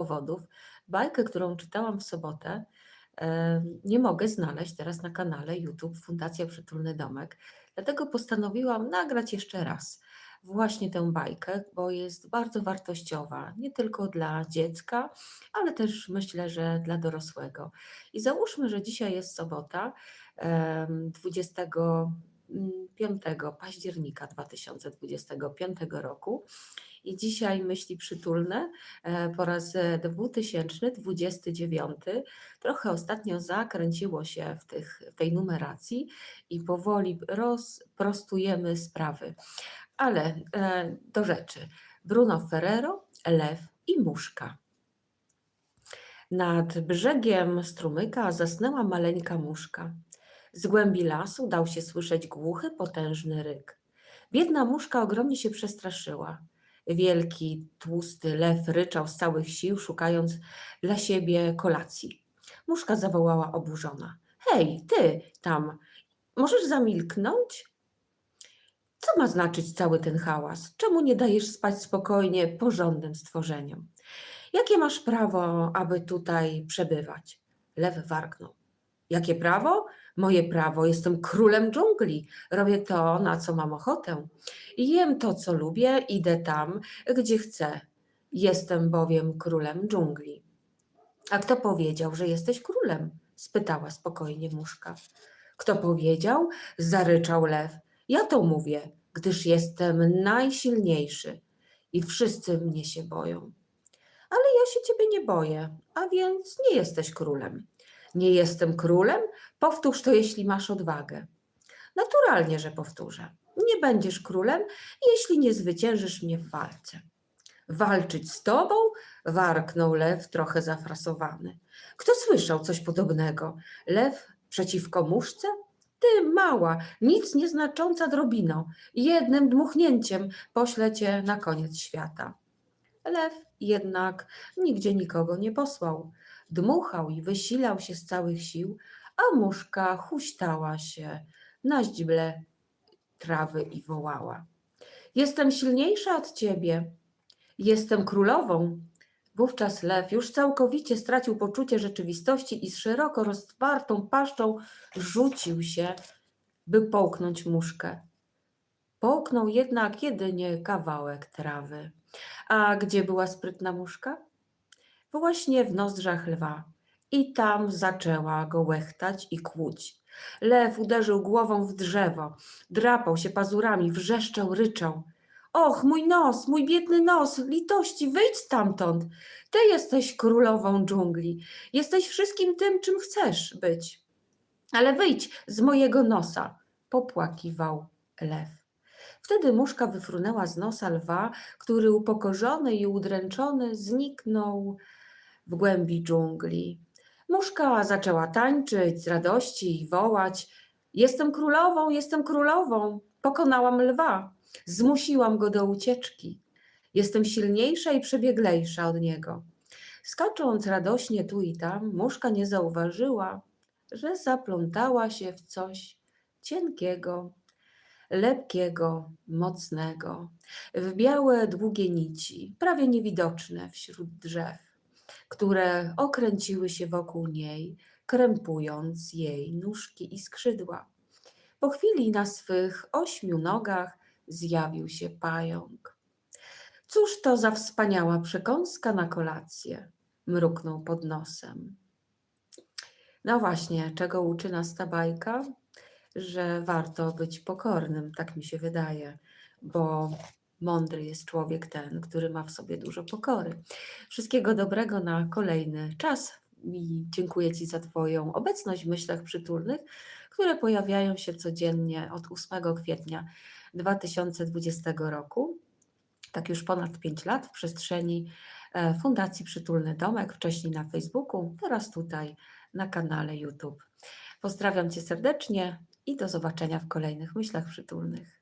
powodów bajkę, którą czytałam w sobotę, nie mogę znaleźć teraz na kanale YouTube Fundacja Przytulny Domek. Dlatego postanowiłam nagrać jeszcze raz właśnie tę bajkę, bo jest bardzo wartościowa, nie tylko dla dziecka, ale też myślę, że dla dorosłego. I załóżmy, że dzisiaj jest sobota, 20 5 października 2025 roku i dzisiaj myśli przytulne e, po raz e, 2029. Trochę ostatnio zakręciło się w, tych, w tej numeracji i powoli rozprostujemy sprawy. Ale e, do rzeczy. Bruno Ferrero, lew i muszka. Nad brzegiem strumyka zasnęła maleńka muszka. Z głębi lasu dał się słyszeć głuchy, potężny ryk. Biedna muszka ogromnie się przestraszyła. Wielki, tłusty lew ryczał z całych sił, szukając dla siebie kolacji. Muszka zawołała oburzona. Hej, ty tam, możesz zamilknąć? Co ma znaczyć cały ten hałas? Czemu nie dajesz spać spokojnie porządnym stworzeniom? Jakie masz prawo, aby tutaj przebywać? Lew warknął. Jakie prawo? Moje prawo. Jestem królem dżungli. Robię to, na co mam ochotę. Jem to, co lubię, idę tam, gdzie chcę. Jestem bowiem królem dżungli. A kto powiedział, że jesteś królem? spytała spokojnie muszka. Kto powiedział? zaryczał lew. Ja to mówię, gdyż jestem najsilniejszy i wszyscy mnie się boją. Ale ja się ciebie nie boję, a więc nie jesteś królem. Nie jestem królem? Powtórz to, jeśli masz odwagę. Naturalnie, że powtórzę. Nie będziesz królem, jeśli nie zwyciężysz mnie w walce. Walczyć z tobą? warknął lew, trochę zafrasowany. Kto słyszał coś podobnego? Lew przeciwko muszce? Ty, mała, nic nieznacząca drobino, jednym dmuchnięciem poślę cię na koniec świata. Lew jednak nigdzie nikogo nie posłał. Dmuchał i wysilał się z całych sił, a muszka huśtała się na źdźble trawy i wołała. Jestem silniejsza od ciebie. Jestem królową. Wówczas lew już całkowicie stracił poczucie rzeczywistości i z szeroko rozwartą paszczą rzucił się, by połknąć muszkę. Połknął jednak jedynie kawałek trawy. A gdzie była sprytna muszka? Właśnie w nozdrzach lwa. I tam zaczęła go łechtać i kłuć. Lew uderzył głową w drzewo, drapał się pazurami, wrzeszczał, ryczał. Och, mój nos, mój biedny nos, litości, wyjdź stamtąd. Ty jesteś królową dżungli. Jesteś wszystkim tym, czym chcesz być. Ale wyjdź z mojego nosa, popłakiwał lew. Wtedy muszka wyfrunęła z nosa lwa, który upokorzony i udręczony zniknął w głębi dżungli. Muszka zaczęła tańczyć z radości i wołać: Jestem królową, jestem królową, pokonałam lwa, zmusiłam go do ucieczki. Jestem silniejsza i przebieglejsza od niego. Skacząc radośnie tu i tam, muszka nie zauważyła, że zaplątała się w coś cienkiego, lepkiego, mocnego, w białe, długie nici, prawie niewidoczne wśród drzew, które okręciły się wokół niej, krępując jej nóżki i skrzydła. Po chwili na swych ośmiu nogach zjawił się pająk. Cóż to za wspaniała przekąska na kolację? mruknął pod nosem. No właśnie, czego uczy nas ta bajka? Że warto być pokornym, tak mi się wydaje, bo mądry jest człowiek ten, który ma w sobie dużo pokory. Wszystkiego dobrego na kolejny czas i dziękuję Ci za Twoją obecność w myślach przytulnych, które pojawiają się codziennie od 8 kwietnia 2020 roku. Tak już ponad 5 lat w przestrzeni e, Fundacji Przytulny Domek, wcześniej na Facebooku, teraz tutaj na kanale YouTube. Pozdrawiam Cię serdecznie i do zobaczenia w kolejnych myślach przytulnych.